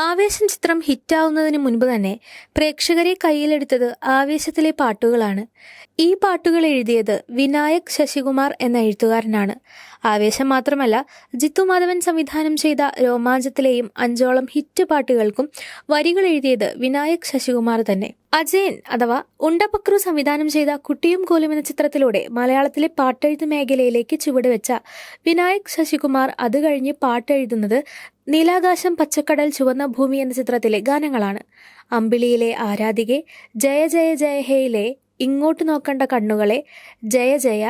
ആവേശം ചിത്രം ഹിറ്റാവുന്നതിന് മുൻപ് തന്നെ പ്രേക്ഷകരെ കയ്യിലെടുത്തത് ആവേശത്തിലെ പാട്ടുകളാണ്. ഈ പാട്ടുകൾ എഴുതിയത് വിനായക് ശശികുമാർ എന്ന എഴുത്തുകാരനാണ്. ആവേശം മാത്രമല്ല ജിത്തു മാധവൻ സംവിധാനം ചെയ്ത രോമാഞ്ചത്തിലെയും അഞ്ചോളം ഹിറ്റ് പാട്ടുകൾക്കും വരികൾ എഴുതിയത് വിനായക് ശശികുമാർ തന്നെ. അജയൻ അഥവാ ഉണ്ടപക്രു സംവിധാനം ചെയ്ത കുട്ടിയും കോലും എന്ന ചിത്രത്തിലൂടെ മലയാളത്തിലെ പാട്ടെഴുത്ത് മേഖലയിലേക്ക് ചുവടുവെച്ച വിനായക് ശശികുമാർ അത് കഴിഞ്ഞ് പാട്ടെഴുതുന്നത് നീലാകാശം പച്ചക്കടൽ ചുവന്ന ഭൂമി എന്ന ചിത്രത്തിലെ ഗാനങ്ങളാണ്. അമ്പിളിയിലെ ആരാധികെ ജയ ജയ ജയ ഹേയിലെ ഇങ്ങോട്ട് നോക്കേണ്ട കണ്ണുകളെ ജയ ജയ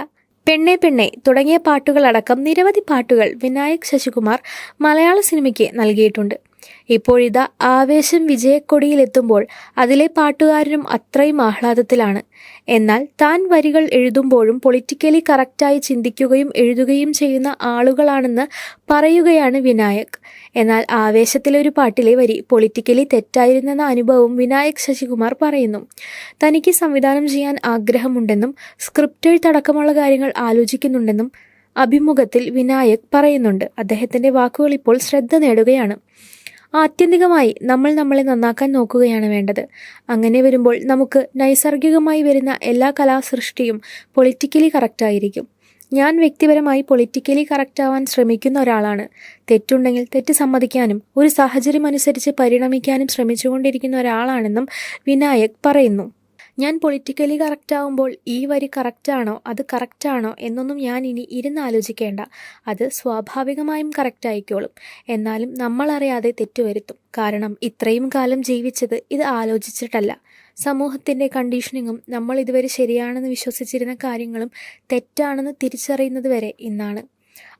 പെണ്ണെ പെണ്ണെ തുടങ്ങിയ പാട്ടുകളടക്കം നിരവധി പാട്ടുകൾ വിനായക് ശശികുമാർ മലയാള സിനിമയ്ക്ക് നൽകിയിട്ടുണ്ട്. ഇപ്പോഴിതാ ആവേശം വിജയക്കൊടിയിലെത്തുമ്പോൾ അതിലെ പാട്ടുകാരനും അത്രയും ആഹ്ലാദത്തിലാണ്. എന്നാൽ താൻ വരികൾ എഴുതുമ്പോഴും പൊളിറ്റിക്കലി കറക്റ്റായി ചിന്തിക്കുകയും എഴുതുകയും ചെയ്യുന്ന ആളുകളാണെന്ന് പറയുകയാണ് വിനായക്. എന്നാൽ ആവേശത്തിലെ പാട്ടിലെ വരി പൊളിറ്റിക്കലി തെറ്റായിരുന്നെന്ന അനുഭവം വിനായക് ശശികുമാർ പറയുന്നു. തനിക്ക് സംവിധാനം ചെയ്യാൻ ആഗ്രഹമുണ്ടെന്നും സ്ക്രിപ്റ്റ് എഴുത്തടക്കമുള്ള കാര്യങ്ങൾ ആലോചിക്കുന്നുണ്ടെന്നും അഭിമുഖത്തിൽ വിനായക് പറയുന്നുണ്ട്. അദ്ദേഹത്തിന്റെ വാക്കുകൾ ഇപ്പോൾ ശ്രദ്ധ നേടുകയാണ്. ആത്യന്തികമായി നമ്മൾ നമ്മളെ നന്നാക്കാൻ നോക്കുകയാണ് വേണ്ടത്. അങ്ങനെ വരുമ്പോൾ നമുക്ക് നൈസർഗികമായി വരുന്ന എല്ലാ കലാസൃഷ്ടിയും പൊളിറ്റിക്കലി കറക്റ്റായിരിക്കും ഞാൻ വ്യക്തിപരമായി പൊളിറ്റിക്കലി കറക്റ്റ് ആവാൻ ശ്രമിക്കുന്ന ഒരാളാണ്. തെറ്റുണ്ടെങ്കിൽ തെറ്റ് സമ്മതിക്കാനും ഒരു സാഹചര്യം അനുസരിച്ച് പരിണമിക്കാനും ശ്രമിച്ചുകൊണ്ടിരിക്കുന്ന ഒരാളാണെന്നും വിനായക് പറയുന്നു. ഞാൻ പൊളിറ്റിക്കലി കറക്റ്റ് ആവുമ്പോൾ ഈ വരി കറക്റ്റാണോ അത് കറക്റ്റാണോ എന്നൊന്നും ഞാൻ ഇനി ഇരുന്ന് ആലോചിക്കേണ്ട. അത് സ്വാഭാവികമായും കറക്റ്റ് ആയിക്കോളും. എന്നാലും നമ്മളറിയാതെ തെറ്റുവരുത്തും കാരണം ഇത്രയും കാലം ജീവിച്ചത് ഇത് ആലോചിച്ചിട്ടല്ല. സമൂഹത്തിന്റെ കണ്ടീഷനിങ്ങും നമ്മൾ ഇതുവരെ ശരിയാണെന്ന് വിശ്വസിച്ചിരുന്ന കാര്യങ്ങളും തെറ്റാണെന്ന് തിരിച്ചറിയുന്നത് വരെ ഇന്നാണ്.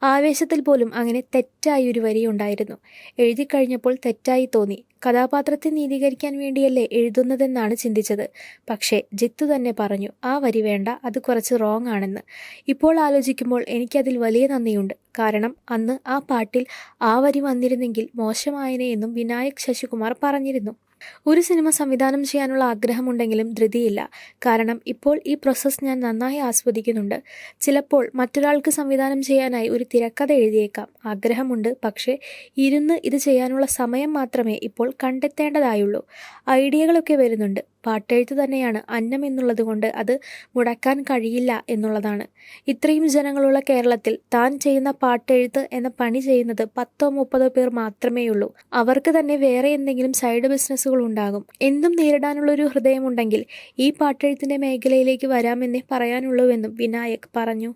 ആവേശത്തിൽ പോലും അങ്ങനെ തെറ്റായി ഒരു വരിയുണ്ടായിരുന്നു എഴുതി കഴിഞ്ഞപ്പോൾ തെറ്റായി തോന്നി. കഥാപാത്രത്തെ നീതീകരിക്കാൻ വേണ്ടിയല്ലേ എഴുതുന്നതെന്നാണ് ചിന്തിച്ചത്. പക്ഷേ ജിത്തു തന്നെ പറഞ്ഞു ആ വരി വേണ്ട അത് കുറച്ച് റോങ് ആണെന്ന്. ഇപ്പോൾ ആലോചിക്കുമ്പോൾ എനിക്കതിൽ വലിയ നന്ദിയുണ്ട്. കാരണം അന്ന് ആ പാട്ടിൽ ആ വരി വന്നിരുന്നെങ്കിൽ മോശമായനെ എന്നും വിനായക് ശശികുമാർ പറഞ്ഞിരുന്നു. ഒരു സിനിമ സംവിധാനം ചെയ്യാനുള്ള ആഗ്രഹമുണ്ടെങ്കിലും ധൃതിയില്ല. കാരണം ഇപ്പോൾ ഈ പ്രോസസ്സ് ഞാൻ നന്നായി ആസ്വദിക്കുന്നുണ്ട്. ചിലപ്പോൾ മറ്റൊരാൾക്ക് സംവിധാനം ചെയ്യാനായി ഒരു തിരക്കഥ എഴുതിയേക്കാം. ആഗ്രഹമുണ്ട് പക്ഷേ ഇരുന്ന് ഇത് ചെയ്യാനുള്ള സമയം മാത്രമേ ഇപ്പോൾ കണ്ടെത്തേണ്ടതായുള്ളൂ. ഐഡിയകളൊക്കെ വരുന്നുണ്ട്. പാട്ടെഴുത്ത് തന്നെയാണ് അന്നം എന്നുള്ളത് കൊണ്ട് അത് മുടക്കാൻ കഴിയില്ല എന്നുള്ളതാണ്. ഇത്രയും ജനങ്ങളുള്ള കേരളത്തിൽ താൻ ചെയ്യുന്ന പാട്ടെഴുത്ത് എന്ന പണി ചെയ്യുന്നത് പത്തോ മുപ്പതോ പേർ മാത്രമേ ഉള്ളൂ. അവർക്ക് തന്നെ വേറെ എന്തെങ്കിലും സൈഡ് ബിസിനസ്സുകൾ ഉണ്ടാകും. എന്തും നേരിടാനുള്ളൊരു ഹൃദയമുണ്ടെങ്കിൽ ഈ പാട്ടെഴുത്തിന്റെ മേഖലയിലേക്ക് വരാമെന്നേ പറയാനുള്ളൂവെന്നും വിനായക് പറഞ്ഞു.